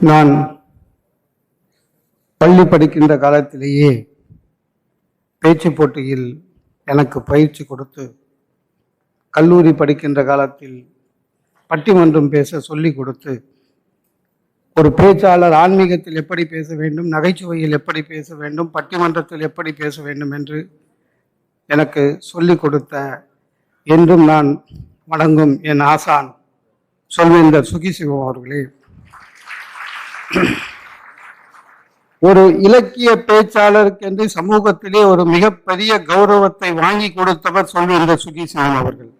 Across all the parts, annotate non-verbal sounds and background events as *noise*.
நான் பள்ளி படிக்கின்ற காலத்திலேயே பேச்சு போட்டியில் எனக்கு பயிற்சி கொடுத்து கல்லூரி படிக்கின்ற காலத்தில் பட்டிமன்றம் பேச சொல்லிக் கொடுத்து ஒரு பேச்சாளர் ஆன்மீகத்தில் எப்படி பேச வேண்டும் நகைச்சுவையில் எப்படி பேச வேண்டும் பட்டிமன்றத்தில் எப்படி பேச வேண்டும் என்று எனக்கு சொல்லிக் கொடுத்த என்றும் நான் வணங்கும் என் ஆசான் சொல்வேந்தர் சுகிசிவம் அவர்களே *clears throat* ஒரு இலக்கிய பேச்சாளருக்கு என்று சமூகத்திலே ஒரு மிகப்பெரிய கௌரவத்தை வாங்கி கொடுத்தவர் சொல்லியிருந்த சுகிசிவம் அவர்கள்.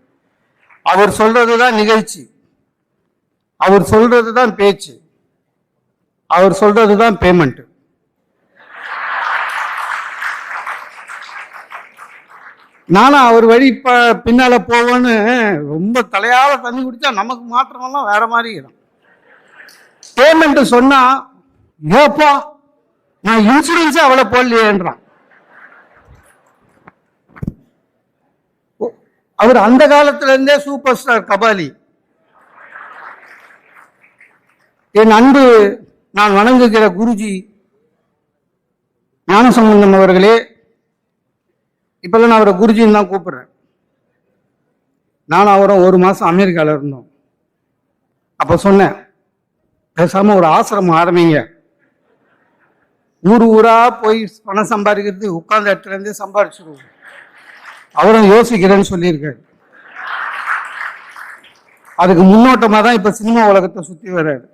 அவர் சொல்றதுதான் நிகழ்ச்சி. அவர் சொல்றதுதான் பேச்சு. அவர் சொல்றதுதான் பேமெண்ட் நானும் அவர் வழி இப்போ பின்னால போவேன்னு ரொம்ப தலையால தண்ணி குடிச்சா நமக்கு மாற்றமெல்லாம் வேற மாதிரி இருக்கும். பேமெண்ட் சொன்னா ஏப்பா நான் இன்சூரன்ஸே அவளை போடலையேன்றான். அவர் அந்த காலத்துல இருந்தே சூப்பர் ஸ்டார் கபாலி. என் அன்பு நான் வணங்குகிற குருஜி ஞானசம்பந்தம் அவர்களே இப்பெல்லாம் நான் அவரை குருஜின்னு தான் கூப்பிடுறேன். நானும் அவரும் ஒரு மாதம் அமெரிக்காவில் இருந்தோம். அப்போ சொன்னேன் பேசாம ஒரு ஆசிரமம் ஆரம்பிங்க. ஊர் ஊரா போய் பணம் சம்பாதிக்கிறது உட்கார்ந்த இடத்துல இருந்தே சம்பாதிச்சிருவோம். அவரும் யோசிக்கிறேன்னு சொல்லியிருக்காரு. அதுக்கு முன்னோட்டமா தான் இப்ப சினிமா உலகத்தை சுத்தி வர்றாரு.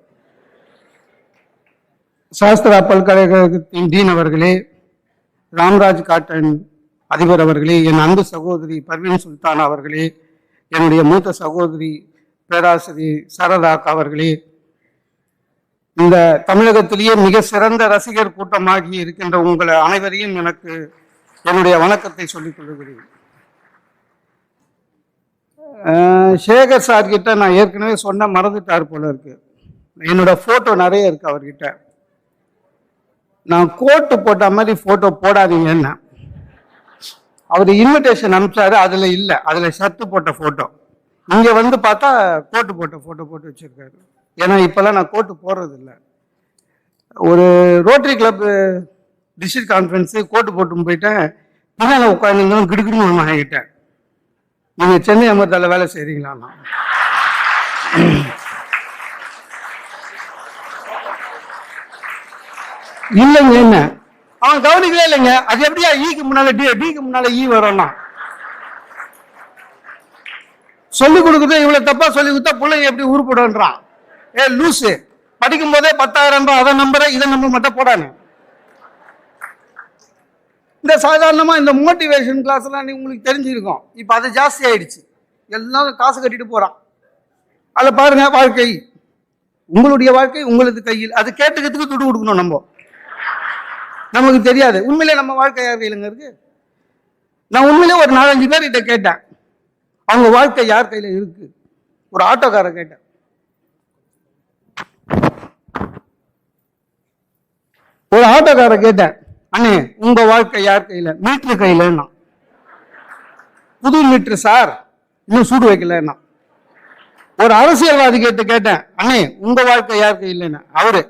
சாஸ்திரா பல்கலைக்கழகத்தின் டீன் அவர்களே ராம்ராஜ் காட்டன் அதிபர் அவர்களே என் அன்பு சகோதரி பர்வீன் சுல்தான் அவர்களே என்னுடைய மூத்த சகோதரி பேராசிரியர் சரதாக் அவர்களே இந்த தமிழகத்திலேயே மிக சிறந்த ரசிகர் கூட்டமாகி இருக்கின்ற உங்களை அனைவரையும் எனக்கு என்னுடைய வணக்கத்தை சொல்லிக் கொள்கிறேன். சேகர் சார் கிட்ட நான் ஏற்கனவே சொன்ன மறந்துட்டார் போல இருக்கு. என்னோட போட்டோ நிறைய இருக்கு அவர்கிட்ட. நான் கோட்டு போட்ட மாதிரி போட்டோ போடாதீங்கன்னா. அவர் இன்விடேஷன் அனுப்பிச்சாரு அதுல இல்லை. அதுல ஷர்ட் போட்ட போட்டோ இங்க வந்து பார்த்தா கோட்டு போட்ட போட்டோ போட்டு வச்சிருக்காரு. ஏன்னா இப்போல்லாம் நான் கோட்டு போடுறது இல்லை ஒரு rotary club district conference coat போட்டு போயிட்டேன். பின்னால உட்காந்துருந்தோம் கிடுக்கிடுன்னு வாங்கிட்டேன் நீங்கள் சென்னை அமர்த்தால வேலை செய்றீங்களா இல்லைங்க என்ன? அவன் கவனிக்கவே இல்லைங்க. அது எப்படியா e ஈக்கு முன்னால டி டிக்கு முன்னால ஈ வரும்னா? சொல்லி கொடுக்குறது இவ்வளவு தப்பா சொல்லி கொடுத்தா பிள்ளைங்க எப்படி உருப்படுன்றான் ஏ லூசு. படிக்கும் போதே பத்தாயிரம் ரூபாய் அதை நம்புற இதை நம்ப மட்டும் போடானு. இந்த சாதாரணமா இந்த மோட்டிவேஷன் கிளாஸ் எல்லாம் நீ உங்களுக்கு தெரிஞ்சிருக்கும். இப்ப அது ஜாஸ்தி ஆயிடுச்சு. எல்லாரும் காசு கட்டிட்டு போறான். அதில் பாருங்க வாழ்க்கை. உங்களுடைய வாழ்க்கை உங்களது கையில். அது கேட்டுக்கிறதுக்கு துட்டு கொடுக்கணும் நம்ம. நமக்கு தெரியாது. உண்மையிலே நம்ம வாழ்க்கை யார் கையிலங்க இருக்கு? நான் உண்மையிலே ஒரு நாலஞ்சு பேர் கிட்ட கேட்டேன். அவங்க வாழ்க்கை யார் கையில இருக்கு? ஒரு ஆட்டோக்காரர் கேட்டேன். ஒரு ஆட்டோக்கார கேட்டேன் அண்ணே உங்க வாழ்க்கை யார் கையில? மீட்ரு கையிலன்னா புது மீட்ரு சார். இன்னும் சூடு வைக்கலன்னா ஒரு அரசியல்வாதி கிட்ட கேட்டேன் அண்ணே உங்க வாழ்க்கை யார் கையிலன்னு அவரு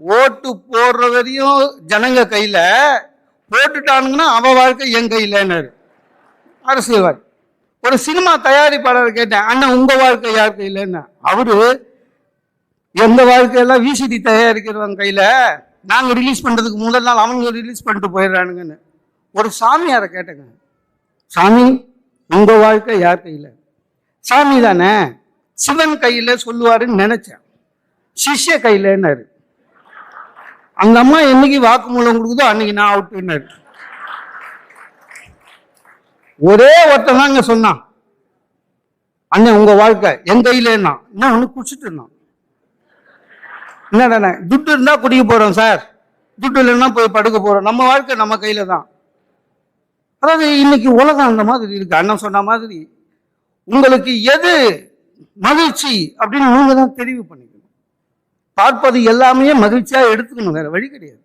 ஓட்டு போடுற வரையும் ஜனங்க கையில போட்டுட்டானுங்கன்னா அவ வாழ்க்கை என் கையிலன்னாரு. அரசியல்வாதி. ஒரு சினிமா தயாரிப்பாளர் கேட்டேன் அண்ணன் உங்க வாழ்க்கை யார் கையிலன்னு அவரு எந்த வாழ்க்கையெல்லாம் விசிடி தயாரிக்கிறவங்க கையில நாங்க ரிலீஸ் பண்றதுக்கு முதல் நாள் அவங்க ரிலீஸ் பண்ணிட்டு போயிடுறானுங்கன்னு. ஒரு சாமியாரை கேட்டேங்க? சாமி உங்க வாழ்க்கை யார் கையில? சாமி தானே? சிவன் கையில சொல்லுவாருன்னு நினச்சேன். சிஷ்ய கையிலன்னாரு. அந்த அம்மா என்னைக்கு வாக்குமூலம் கொடுக்குதோ அன்னைக்கு நான் அவுட்டுன்னாரு ஒரே ஒருத்தன் தாங்க சொன்னான். அண்ணன் உங்க வாழ்க்கை என் கையிலேன்னா. நான் ஒன்று குடிச்சிட்டு இருந்தான். என்னடா துட்டு இருந்தா குடிக்க போறோம் சார். துட்டு இல்லைன்னா போய் படுக்க போறோம். நம்ம வாழ்க்கை நம்ம கையில தான். அதாவது இன்னைக்கு உலகம் அந்த மாதிரி இருக்கு. அண்ணன் சொன்ன மாதிரி உங்களுக்கு எது மகிழ்ச்சி அப்படின்னு நீங்க தான் தெரிவு பண்ணிக்கணும். பார்ப்பது எல்லாமே மகிழ்ச்சியா எடுத்துக்கணும். வேற வழி கிடையாது.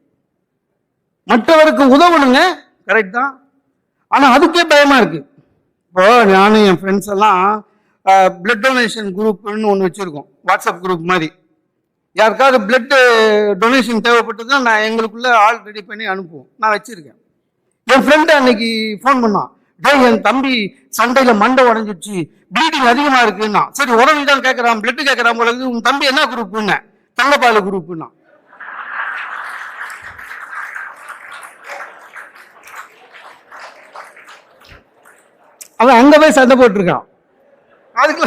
மற்றவருக்கு உதவணுங்க கரெக்ட் தான். ஆனா அதுக்கே பயமா இருக்கு. இப்போ நானும் என் ஃப்ரெண்ட்ஸ் எல்லாம் பிளட் டொனேஷன் குரூப்னு ஒன்று வச்சிருக்கோம். வாட்ஸ்அப் குரூப் மாதிரி. யாருக்காவது பிளட்டு டொனேஷன் eh, தேவைப்பட்டதுன்னா நான் எங்களுக்குள்ளே ஆள் ரெடி பண்ணி அனுப்புவோம். நான் வச்சுருக்கேன். என் ஃப்ரெண்டு அன்னைக்கு ஃபோன் பண்ணான். டேய் என் தம்பி சண்டையில் மண்டை உடஞ்சிடுச்சு. ப்ளீடிங் அதிகமாக இருக்குன்னா. சரி உடனே தான் கேட்குறான் பிளட்டு கேட்கறான் போல உன் தம்பி என்ன குரூப்புன்னு தங்கப்பால் குரூப்புண்ணா அவன் அங்கே போய் சண்டை போட்டிருக்கான். அதுக்கு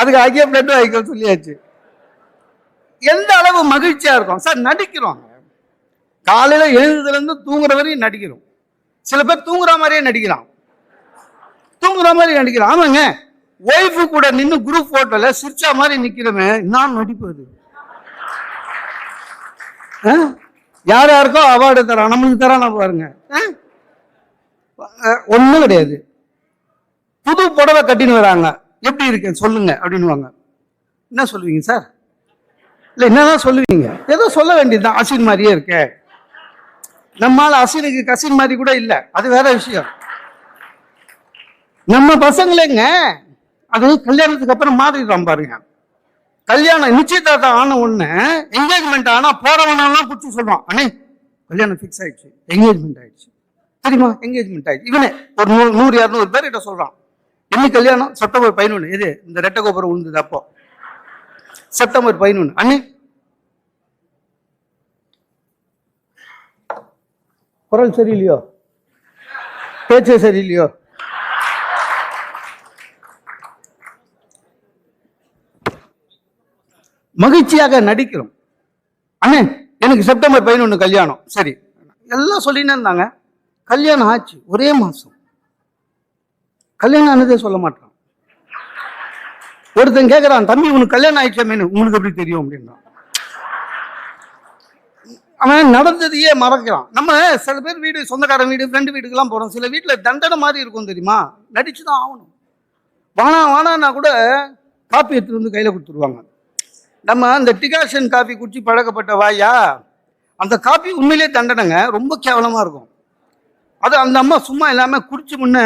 அதுக்கு ஐக்கிய பிளட் வாங்கிக்க சொல்லியாச்சு. எந்த அளவு மகிழ்ச்சியா இருக்கும்? சார் நடிக்கிறோம். காலையில எழுந்ததுல இருந்து தூங்குற வரையும் நடிக்கிறோம். சில பேர் தூங்குற மாதிரியே நடிக்கிறான் தூங்குற மாதிரி நடிக்கிறான் ஆமாங்க. ஒய்ஃபு கூட நின்று குரூப் போட்டோல சிரிச்சா மாதிரி நிற்கிறோமே நான் நடிப்பது ஆ? யார் யாருக்கோ அவார்டு தரான் நம்மளுக்கு தரானா பாருங்க. ஒன்றும் கிடையாது. புது புடவை கட்டின்னு வராங்க. எப்படி இருக்கேன்? சொல்லுங்க அப்படின்னுவாங்க. என்ன சொல்லுவீங்க சார்? இல்லை என்னதான் சொல்லுவீங்க? ஏதோ சொல்ல வேண்டியதுதான். அசின் மாதிரியே இருக்கே. நம்மால் அசினுக்கு கசின் மாதிரி கூட இல்லை. அது வேற விஷயம். நம்ம பசங்களேங்க அது கல்யாணத்துக்கு அப்புறம் மாறிடுறோம் பாருங்க. கல்யாணம் நிச்சயதார்த்தம் ஆன உடனே என்கேஜ்மெண்ட் ஆனால் போறவனெல்லாம் பிடிச்சி சொல்றான் அண்ணே கல்யாணம் ஃபிக்ஸ் ஆயிடுச்சு. என்கேஜ்மெண்ட் ஆயிடுச்சு. தெரியுமா? என்கேஜ்மெண்ட் ஆயிடுச்சு. இவனே ஒரு நூறு நூறு இரநூறு பேர் கிட்ட சொல்றான். என்ன கல்யாணம்? செப்டம்பர் பதினொன்று எது? இந்த ரெட்டை கோபுரம் விழுந்தது அப்போ. செப்டம்பர் பதினொன்று அண்ணே. குரல் சரியில்லையோ? பேச்சு சரியில்லையோ? மகிழ்ச்சியாக நடிக்கிறோம். அண்ணே எனக்கு செப்டம்பர் பதினொன்று கல்யாணம். சரி. எல்லாம் சொல்லின்னு இருந்தாங்க. கல்யாணம் ஆச்சு. ஒரே மாசம். கல்யாணம் ஆனதே சொல்ல மாட்டான் ஒருத்தன் கேட்கறான் தம்பி உனக்கு கல்யாணம் ஆயிடுச்சாமேனு உங்களுக்கு எப்படி தெரியும்? அப்படின்னா. அவன் நடந்ததையே மறக்கிறான். நம்ம சில பேர் வீடு சொந்தக்காரன் வீடு ஃப்ரெண்டு வீட்டுக்கெல்லாம் போகிறோம் சில வீட்டில் தண்டனை மாதிரி இருக்கும் தெரியுமா? நடிச்சு தான் ஆகணும். வானா வானான்னா கூட காப்பி எடுத்துட்டு வந்து கையில் கொடுத்துருவாங்க. நம்ம அந்த டிகாஷன் காஃபி குடிச்சு பழக்கப்பட்ட வாயா அந்த காப்பி உண்மையிலே தண்டனைங்க. ரொம்ப கேவலமாக இருக்கும். அது அந்த அம்மா சும்மா இல்லாமல் குடிச்சு முன்ன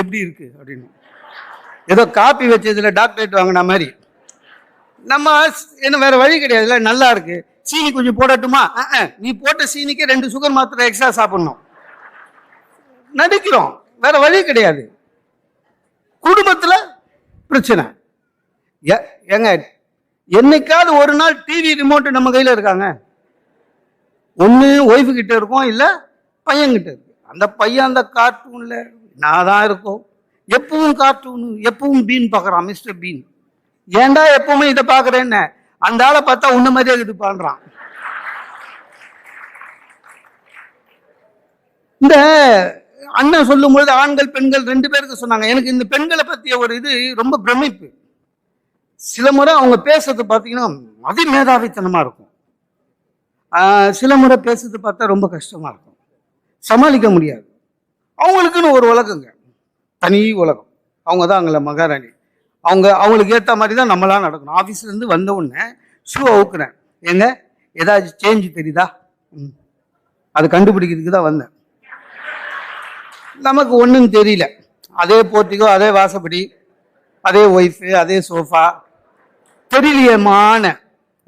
எப்படி இருக்கு அப்படின்னு. ஏதோ காப்பி வச்சதுல டாக்டரேட் வாங்கின மாதிரி. நம்ம என்ன வேற வழி கிடையாதுல்ல? நல்லா இருக்கு. சீனி கொஞ்சம் போடட்டுமா? நீ போட்ட சீனிக்கு ரெண்டு சுகர் மாத்திரை எக்ஸ்ட்ரா சாப்பிடணும். நடிக்கிறோம். வேற வழி கிடையாது. குடும்பத்துல பிரச்சனை. ஏ- ஏங்க என்னைக்காவது ஒரு நாள் டிவி ரிமோட் நம்ம கையில இருக்காங்க. ஒன்று ஒய்ஃபு கிட்ட இருக்கும் இல்லை பையன்கிட்ட இருக்கு அந்த பையன் அந்த கார்ட்டூனில் நான் தான் இருக்கும். எப்பவும் கார்ட்டூனு எப்பவும் பீன் பார்க்குறான் மிஸ்டர் பீன். ஏன்டா எப்பவுமே இதை பார்க்குறேன்னு? அந்த ஆளை பார்த்தா உன்ன மாதிரியே இது பண்ணுறான் இந்த அண்ணன் சொல்லும்பொழுது ஆண்கள் பெண்கள் ரெண்டு பேருக்கு சொன்னாங்க. எனக்கு இந்த பெண்களை பற்றிய ஒரு இது ரொம்ப பிரமிப்பு. சில முறை அவங்க பேசுறது பார்த்தீங்கன்னா அதிமேதாவித்தனமா இருக்கும். சில முறை பேசுறது பார்த்தா ரொம்ப கஷ்டமாக இருக்கும். சமாளிக்க முடியாது. அவங்களுக்குன்னு ஒரு உலகங்க தனி உலகம். அவங்க தான் அங்கே மகாராணி. அவங்க அவங்களுக்கு ஏற்ற மாதிரி தான் நம்மளாம் நடக்கணும் ஆஃபீஸ்லேருந்து வந்த உடனே ஷூவை ஊக்குறேன். ஏங்க ஏதாச்சும் சேஞ்ச் தெரியுதா? ம். அது கண்டுபிடிக்கிறதுக்கு தான் வந்தேன். நமக்கு ஒன்றும் தெரியல. அதே போர்ட்டிகோ அதே வாசப்படி அதே ஒய்ஃபு அதே சோஃபா தெரியலையமான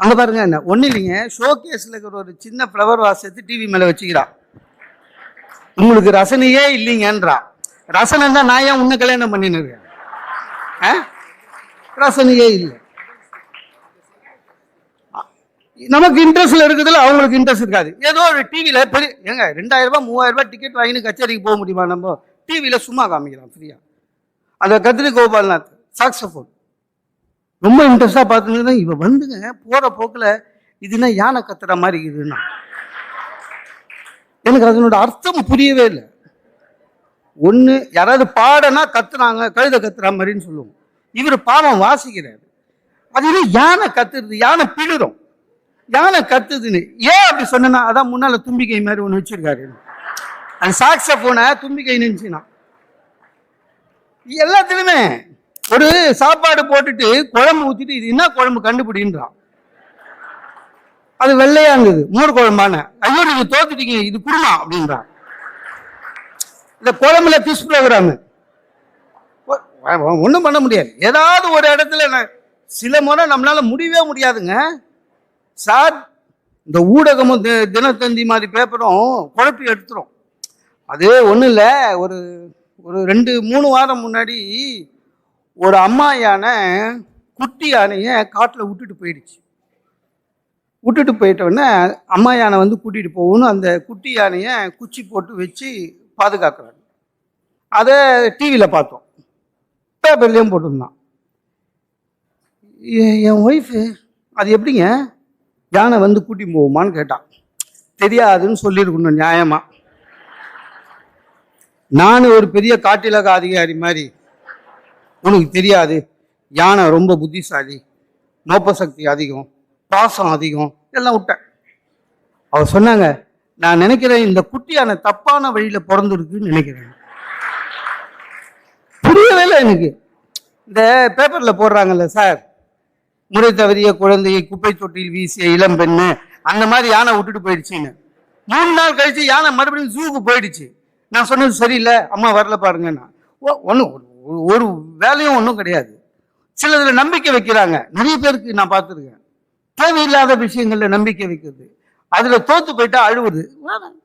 அங்கே பாருங்க என்ன? ஒன்றும் இல்லைங்க. ஷோ கேஸில் இருக்கிற ஒரு சின்ன ஃப்ளவர் வாஸ் எடுத்து டிவி மேலே வச்சுக்கிறான் உங்களுக்கு ரசனையே இல்லைங்கன்றா. ரசனம் தான் நான் ஏன் உன்னை கல்யாணம் பண்ணின்னு இருக்கேன்? ஆ? ரசனையே இல்லை. நமக்கு இன்ட்ரெஸ்ட்ல இருக்குதுல அவங்களுக்கு இன்ட்ரெஸ்ட் இருக்காது. ஏதோ ஒரு டிவியில பெரிய ஏங்க ரெண்டாயிரம் ரூபாய் மூவாயிரம் ரூபாய் டிக்கெட் வாங்கினு கச்சேரிக்கு போக முடியுமா நம்ம? டிவியில சும்மா காமிக்கலாம் ஃப்ரீயா அந்த கத்திரி கோபால்நாத் சாக்ஸபோன் ரொம்ப இன்ட்ரெஸ்டா பார்த்துன்னு இவ வந்துங்க போற போக்குல இதுனா யானை கத்துற மாதிரி இருக்குதுன்னா. எனக்கு அதனோட அர்த்தம் புரியவே இல்லை. ஒன்று யாராவது பாடனா கத்துறாங்க கழுத கத்துற மாதிரின்னு சொல்லுவோம். இவர் பாவம் வாசிக்கிறாரு. அது என்ன யானை கத்துறது யானை பிடுறோம் யானை கத்துதுன்னு. ஏன் அப்படி சொன்னா அதான் முன்னால தும்பிக்கை மாதிரி ஒன்று வச்சிருக்காரு. அந்த சாக்ஸ போன தும்பிக்கை நினைச்சுனா எல்லாத்துலயுமே ஒரு சாப்பாடு போட்டுட்டு குழம்பு ஊத்திட்டு இது என்ன குழம்பு கண்டுபிடின்றான். அது வெள்ளையாங்குது மோர் குழம்பான. ஐயோ நீங்க தோத்துட்டீங்க இது குருமா அப்படின்றான். இந்த குழம்புல ஃபிஷ் ப்ரோக்ராமு ஒன்றும் பண்ண முடியாது. ஏதாவது ஒரு இடத்துல சில முறை நம்மளால முடியவே முடியாதுங்க. சார் இந்த ஊடகமும் தினத்தந்தி மாதிரி பேப்பரும் குழப்பி எடுத்துரும். அது ஒன்றும் இல்லை. ஒரு ஒரு ரெண்டு மூணு வாரம் முன்னாடி ஒரு அம்மா யானை குட்டி யானையை காட்டில் விட்டுட்டு போயிடுச்சு. விட்டுட்டு போயிட்டோடனே அம்மா யானை வந்து கூட்டிகிட்டு போகணும். அந்த குட்டி யானையை குச்சி போட்டு வச்சு பாதுகாக்கிறாங்க அதை டிவியில் பார்த்தோம். பேப்பர்லேயும் போட்டிருந்தான். என் ஒய்ஃபு அது எப்படிங்க? யானை வந்து கூட்டி போகுமான்னு கேட்டான் தெரியாதுன்னு சொல்லியிருக்கணும் நியாயமாக நான் ஒரு பெரிய காட்டிலக அதிகாரி மாதிரி உனக்கு தெரியாது யானை ரொம்ப புத்திசாலி நோப்ப சக்தி அதிகம் பாசம் அதிகம் எல்லாம் விட்டேன். அவர் சொன்னாங்க நான் நினைக்கிறேன் இந்த குட்டியான தப்பான வழியில பிறந்திருக்குன்னு நினைக்கிறேன். புரியவே இல்லை எனக்கு. இந்த பேப்பர்ல போடுறாங்கல்ல சார். முறை தவறிய குழந்தையை குப்பை தொட்டியில் வீசிய இளம் பெண்ணு அந்த மாதிரி யானை விட்டுட்டு போயிடுச்சுன்னு. மூணு நாள் கழிச்சு யானை மறுபடியும் ஜூக்கு போயிடுச்சு. நான் சொன்னது சரியில்லை அம்மா வரல பாருங்கன்னா ஒன்றும் ஒரு வேலையும் ஒன்றும் கிடையாது. சிலதுல நம்பிக்கை வைக்கிறாங்க. நிறைய பேருக்கு நான் பார்த்துருக்கேன். தேவையில்லாத விஷயங்கள்ல நம்பிக்கை வைக்கிறது. அதுல தோத்து போயிட்டா அழுவுது. வேணாம்.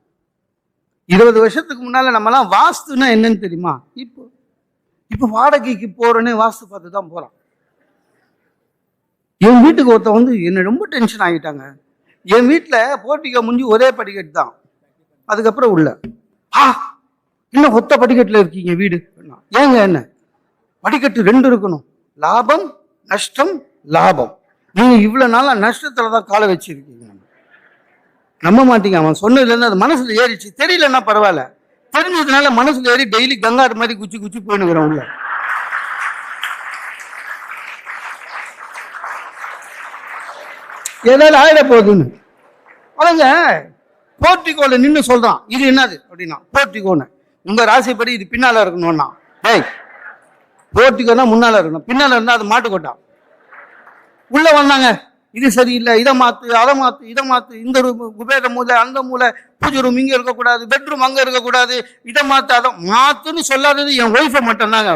இருபது வருஷத்துக்கு முன்னால நம்மலாம் வாஸ்துன்னா என்னன்னு தெரியுமா? இப்போ இப்போ வாடகைக்கு போறோன்னே வாஸ்து பார்த்து தான் போறான் என் வீட்டுக்கு ஒருத்த வந்து என்னை ரொம்ப டென்ஷன் ஆகிட்டாங்க. என் வீட்டில் போர்ட்டிகோ முடிஞ்சு ஒரே படிக்கட்டு தான். அதுக்கப்புறம் உள்ள. ஆ இன்னும் ஒத்த படிக்கட்டில் இருக்கீங்க வீடு? ஏங்க என்ன? படிக்கட்டு ரெண்டு இருக்கணும். லாபம் நஷ்டம் லாபம். நீங்கள் இவ்வளோ நாளாக நஷ்டத்தில் தான் காலை வச்சிருக்கீங்க. நம்ப மாட்டீங்க. அவன் சொன்னதுலேருந்து அது மனசுல ஏறிச்சு தெரியலன்னா பரவாயில்ல. தெரிஞ்சதுனால மனசுல ஏறி டெய்லி கங்காறு மாதிரி குச்சி குச்சி போயினுக்கிறோம் உள்ள. ஏதாவது ஆயிட போகுதுன்னு. அவங்க போர்ட்டிகோல நின்று சொல்றான். இது என்னது? அப்படின்னா போர்ட்டிகோன்னு உங்க ராசிப்படி இது பின்னால இருக்கணும்னா. டேய் போர்ட்டிகோனா முன்னால இருக்கணும். பின்னால இருந்தா அது மாட்டுக்கோட்டா. உள்ள வந்தாங்க. இது சரியில்லை இதை மாத்து அதை மாத்து இதை மாத்து. இந்த ரூம் குபேர மூலை அந்த மூலை பூஜை ரூம் இங்கே இருக்கக்கூடாது பெட்ரூம் அங்கே இருக்கக்கூடாது இதை மாத்து அதை மாத்துன்னு சொல்லாதது என் ஒய்ஃபை மட்டும்தாங்க